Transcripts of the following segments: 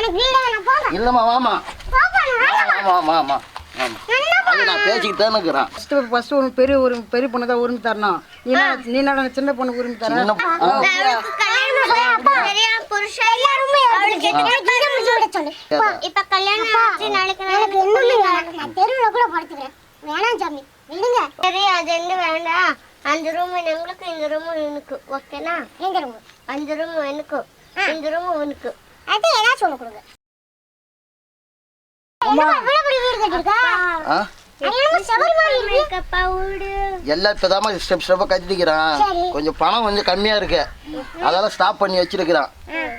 இல்லம்மா வாமா போப்பா நான் ஆமா ஆமா ஆமா ஆமா அது நான் பேசிக்கிட்டு தானே இருக்கிறேன். ஃபர்ஸ்ட் ஃபர்ஸ்ட் ஒரு பெரிய ஒரு பெரிய பொண்ணு தான் உரிமை தரணும். நீ என்ன- நீ என்ன சின்ன பொண்ணுக்கு உரிமை தர சின்ன ஆ, அவளுக்கு கல்யாணம் ஆகி அப்பா. பெரிய புருஷன். எல்லாருமே அவளுக்கு எனக்கு இதை முடிச்சு விட சொல்லு. அப்பா, இப்ப கல்யாணம் நாளைக்கு தெருவுல கூட படுத்துக்கிறேன். வேணாம் சாமி. விடுங்க. சரி அது என்ன வேண்டாம்? அந்த ரூம் எங்களுக்கு இந்த ரூம் எனக்கு ஓகேனா எந்த ரூம் அந்த ரூம் எனக்கு இந்த ரூம் உனக்கு. அது ஏதாச்சும் ஒன்று கொடுங்க. எல்லாம் ஸ்டெப் ஸ்டெப்பாக கட்டிக்கிறான். கொஞ்சம் பணம் கொஞ்சம் கம்மியா இருக்கு. அதெல்லாம் ஸ்டாப் பண்ணி வச்சிருக்கிறான்.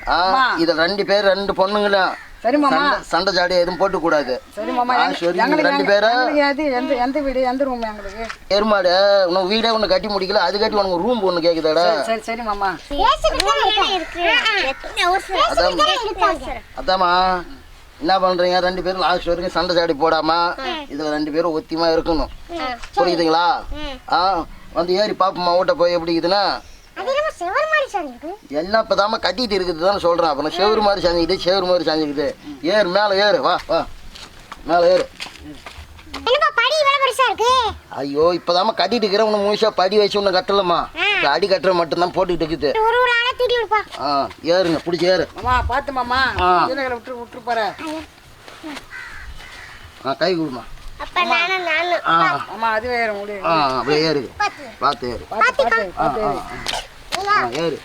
ஆ இதுல ரெண்டு பேர் ரெண்டு பொண்ணுங்களும். சரி மாமா. சண்டை ஜாடி எதுவும் போட்டு கூடாது சரி மாமா எங்களுக்கு ரெண்டு பேரும் எது எந்த எந்த வீடு எந்த ரூம் எங்களுக்கு? எருமாடு உனக்கு வீடே ஒன்று கட்டி முடிக்கல அது கட்டி உனக்கு ரூம் ஒன்று கேட்குதாடா சரி சரி மாமா. அதாம்மா என்ன பண்றீங்க? ரெண்டு பேரும் லாஸ்ட் வரைக்கும் சண்டை சாடி போடாம இதுல ரெண்டு பேரும் ஒத்தியமா இருக்கணும். புரியுதுங்களா? ஆ வந்து ஏறி பாப்போம்மா ஓட்ட போய் எப்படி இருக்குதுன்னா. எல்லாம் இப்பதாம்மா கட்டிட்டு இருக்குது தானே சொல்றேன் அப்புறம் செவுரு மாதிரி சாஞ்சிக்கிட்டு செவுரு மாதிரி சாஞ்சிக்கிட்டு. ஏறு மேலே ஏறு வா வா. மேலே ஏறு. ஐயோ இப்பதாம்மா கட்டிட்டு இருக்கிற உன்னை முழுசா படி வச்சு உன்னை கட்டலம்மா. இந்த அடி கட்டுற மட்டும்தான் போட்டுக்கிட்டு இருக்குது. ஆ ஏறுங்க பிடிச்சி ஏறு. மாமா பார்த்து மாமா. விட்டு விட்டு போற ஆ கை கொடுமா. ஆ. மாமா அது வேற முடியும் ஆ அப்படியே ஏறு. பார்த்து. ஏறு. பார்த்து ஏறு.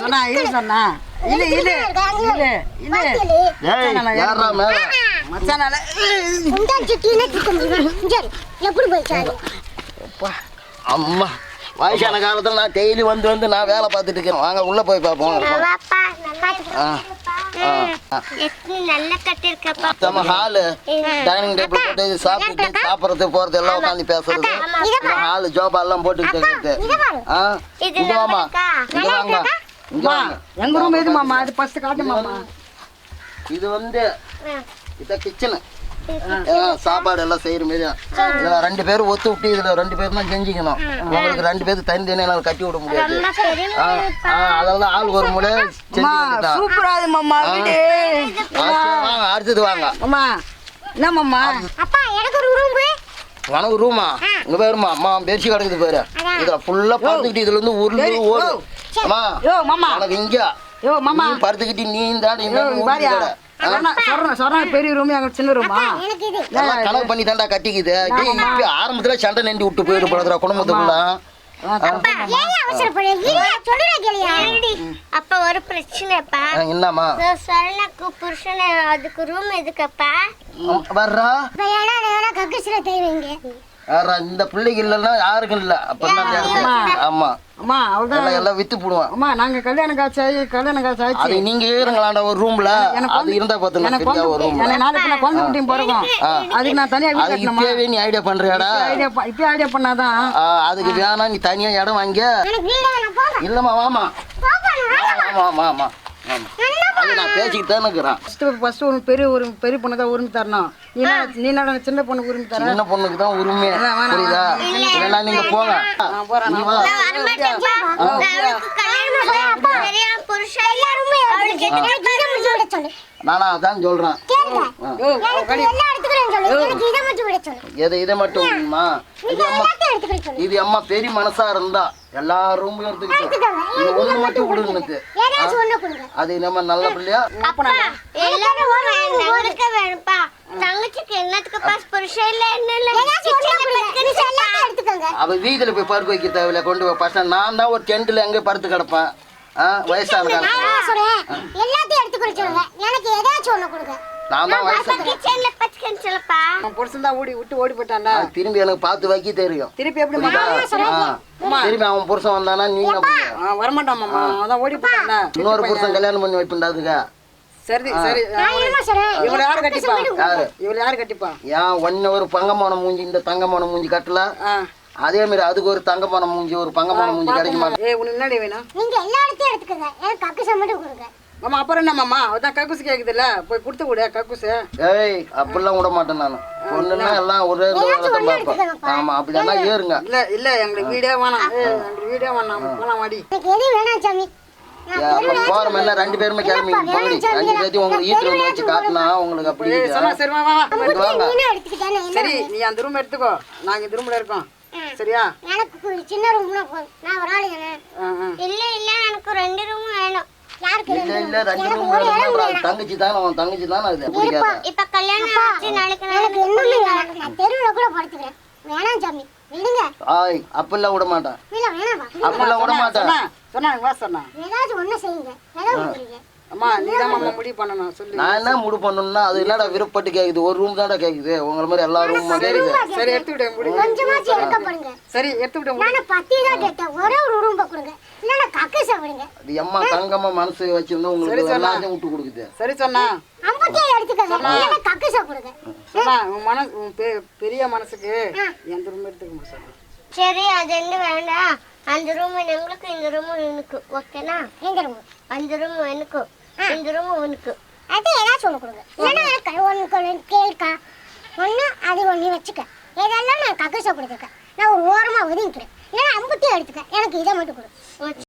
சொன்னா இது சொன்னா. இல்ல இல்ல இல்ல இல்ல ஏய் ஏறா மேல. மச்சானால எப்படி போயிச்சாரு அப்பா, அம்மா வயசான காலத்துல நான் டெய்லி வந்து வந்து நான் வேலை பார்த்துட்டு இருக்கேன். வாங்க உள்ள போய் பார்ப்போம். நம்ம ஹாலு டைனிங் டேபிள் போட்டு சாப்பிட்டு சாப்பிட்றது போறது எல்லாம் உட்காந்து பேசுறது. ஹாலு ஜோபா எல்லாம் போட்டுக்கிட்டு இருக்குது ஆ? இங்க வாமா இங்க வாங்க இங்க வாங்க எங்க ரூம் எது மாமா அது ஃபர்ஸ்ட் காட்டு மாமா இது வந்து இத கிச்சனு சாப்பாடு எல்லாம் செய்யற மாரி இதுல ரெண்டு பேரும் ஒத்து விட்டு இதுல ரெண்டு பேரும் தான் செஞ்சுக்கணும். உங்களுக்கு ரெண்டு பேரும் தனி தனியாக கட்டி விட முடியாது. ஆ, ஆ, அதெல்லாம் ஆள் ஒரு முறை சூப்பரா மாமா அடுத்தது வாங்க. அப்பா எனக்கு ஒரு ரூம் இங்க பேருமா அம்மா பெருசு கிடக்குது பேரு. இதுல ஃபுல்லா படுத்துக்கிட்டு இதுல இருந்து உருண்டு ஓடு. அம்மா யோ மாமா. உனக்கு இங்க. யோ மாமா. நீ படுத்துக்கிட்டு நீ இந்த பாரியா ரூம் சின்ன கனவு பண்ணி தாண்டா கட்டிக்குது. ஆரம்பத்துல சண்டை நண்டி விட்டு போயிடு போடுறா குடும்பத்துக்குள்ள. அப்ப ஒரு பிரச்சனைப்பா. ஆ, என்னம்மா? சரணக்கு புருஷன் அதுக்கு ரூம் எதுக்கப்பா? வர்றா. கக்கசில தேவைங்க இந்த பிள்ளைக்கு இல்லைன்னா யாருக்கும் இல்ல. அப்ப என்ன அந்த இடத்துல? ஆமா. அம்மா அவள்தான் எல்லாம் வித்து போடுவான். அம்மா நாங்க கல்யாண காட்சி ஆகி கல்யாண காட்சி ஆச்சு அது நீங்க இருங்களாண்டா ஒரு ரூம்ல எனக்கு அது இருந்தா பாத்துங்க எனக்கு சரியா ஒரு நாளைக்கு நான் குழந்தை குட்டியும் அதுக்கு நான் தனியா வீடு அது கட்டணுமா? இப்பவே நீ ஐடியா பண்றியாடா? ஐடியா இப்போ ஐடியா பண்ணாதான். அதுக்கு வேணா நீ தனியா இடம் வாங்க இல்லம்மா வாமா. ஆமா ஆமா. அது நான் பேசிக்கிட்டு தானே இருக்கிறேன். ஃபர்ஸ்ட் ஃபர்ஸ்ட் ஒரு பெரிய ஒரு பெரிய பொண்ணு தான் உரிமை தரணும் நீ என்ன- நீ என்ன சின்ன பொண்ணுக்கு உரிமை தர சின்ன பொண்ணுக்கு தான் உரிமை. புரியுதா? இல்லைன்னா நீங்க போங்க. நான் போறேன் நீ வா. நானா அதான் சொல்றேன். யோ இதை மட்டும் எதை இதை மட்டும் உரியுமா இது அம்மா இது பெரிய மனசா இருந்தா எல்லா ரூம்லயும் எடுத்துக்கிட்டு இது ஒண்ணு மட்டும் விடு எனக்கு ஏதாச்சும் ஒண்ணு கொடுங்க. அது நம்ம நல்ல பிள்ளையா? அவ வீதியில போய் படுக்க வைக்க தேவையில்ல. கொண்டு போய் பசங்க நான் தான் ஒரு டென்ட்ல எங்க படுத்து கிடப்பேன். வயசான காலத்துல நான் சொல்றேன். எல்லாத்தையும் சொல்லுங்க. எனக்கு ஏதாச்சும் ஒண்ணு கொடுங்க. நான் தான் கிச்சன்ல சொல்லப்பா. புருஷன் தான் ஓடி விட்டு ஓடி போயிட்டான்டா. அது திரும்பி எனக்கு பார்த்து வைக்க தெரியும். திருப்பி எப்படி. திரும்பி அவன் புருஷன் வந்தானா நீ என்ன பண்ணுவ? ஆ, வரமாட்டான் மாமா. அவன் தான் ஓடி போயிட்டான்டா. இன்னொரு புருஷன் கல்யாணம் பண்ணி வைப்பிண்டாதுங்க சரி சரி. இவளை யாரு கட்டிப்பா? யாரு? இவளை யாரு கட்டிப்பா? ஏன் ஒன்னு ஒரு பங்கமான மூஞ்சி இந்த தங்கமான மூஞ்சி கட்டல? அதே மாதிரி அதுக்கு ஒரு தங்கமான மூஞ்சி ஒரு பங்கமான மூஞ்சி கிடைக்குமா? ஏய் உனக்கு என்னடி வேணும் நீங்க எல்லா இடத்தையும் எடுத்துக்கோங்க. எனக்கு கக்கு மட்டும் கொடுங்க. மாமா அப்புறம் என்ன மாமா? அவதான் கக்கூசு கேக்குதுல்ல. போய் கொடுத்து விடு கக்கூசு. ஏய் அப்படிலாம் விட மாட்டேன் நான். பொண்ணுன்னா எல்லாம் ஒரே ஆமா அப்படியெல்லாம் ஏறுங்க. இல்ல இல்ல எங்களுக்கு வீடே வேணாம். எங்களுக்கு வீடே வேணாம். போலாம் வாடி. வேணாம் சாமி. அப்ப போறோம் என்ன ரெண்டு பேருமே கிளம்பி போகடி ரெண்டு பேர்த்தையும் உங்களுக்கு ஈட்டு வந்து வச்சு காட்டினா உங்களுக்கு அப்படி சரி நீ அந்த ரூம் எடுத்துக்கோ. நாங்க இந்த ரூம்ல இருக்கோம். சரியா? எனக்கு கு- சின்ன ரூம்னா போதும். நான் ஒரு ஆளு தானே ஆ, ஆ. இல்ல இல்ல எனக்கு ரெண்டு ரூம் வேணும். தங்கச்சி தானே அவன் தங்கச்சி தானே அது இப்ப கல்யாணம் ஆச்சு நாளைக்கு இன்னொன்னு வேணும். நான் தெருவுல கூட படுத்துக்கிறேன். வேணாம் சாமி. விடுங்க. ஆய் அப்பெல்லாம் விட மாட்டேன். இல்ல வேணாம் அப்பெல்லாம் விட மாட்டேன். சொன்னா சொன்னா ஏதாச்சும் ஒண்ணு செய்யுங்க. விடுறீங்க அம்மா நீ தான் மாமா முடிவு பண்ணணும். சொல்லு. நான் என்ன முடி பண்ணணும்னா அது என்னடா விருப்பப்பட்டு கேக்குது? ஒரு ரூம் தான்டா கேக்குது. உங்களை மாதிரி எல்லா ரூம் சரி எடுத்து விட சரி எடுத்து விட முடி நானும் பத்தி தான் கேட்டேன். ஒரே ஒரு ரூம் கொடுங்க. இல்லைன்னா கக்கச விடுங்க. அது எம்மா தங்கம்மா மனசு வச்சிருந்தா உங்களுக்கு எல்லாத்தையும் விட்டு கொடுக்குது. சரி சொன்னா. அம்பத்தே எடுத்துக்கங்க. சொன்னா. உன் மனசு உன் பெ- பெரிய மனசுக்கு எந்த ரூம் எடுத்துக்க சரி அது என்ன வேண்டாம். அந்த ரூம் எங்களுக்கு இந்த ரூம் எனக்கு. ஓகேனா எந்த ரூம் அந்த ரூம் எனக்கு. இந்த ரூம் உனக்கு. அது ஏதாச்சும் ஒன்று கொடுங்க. இல்லைன்னா எனக்கு ஒன்று கேள்க்கா ஒன்று அது ஒன்று வச்சுக்க. இதெல்லாம் நான் கக்கச கொடுத்துருக்கேன். நான் ஒரு ஓரமாக ஒதுங்கிக்கிறேன். இல்லைன்னா அம்பத்தே எடுத்துக்க எனக்கு இதை மட்டும் கொடு.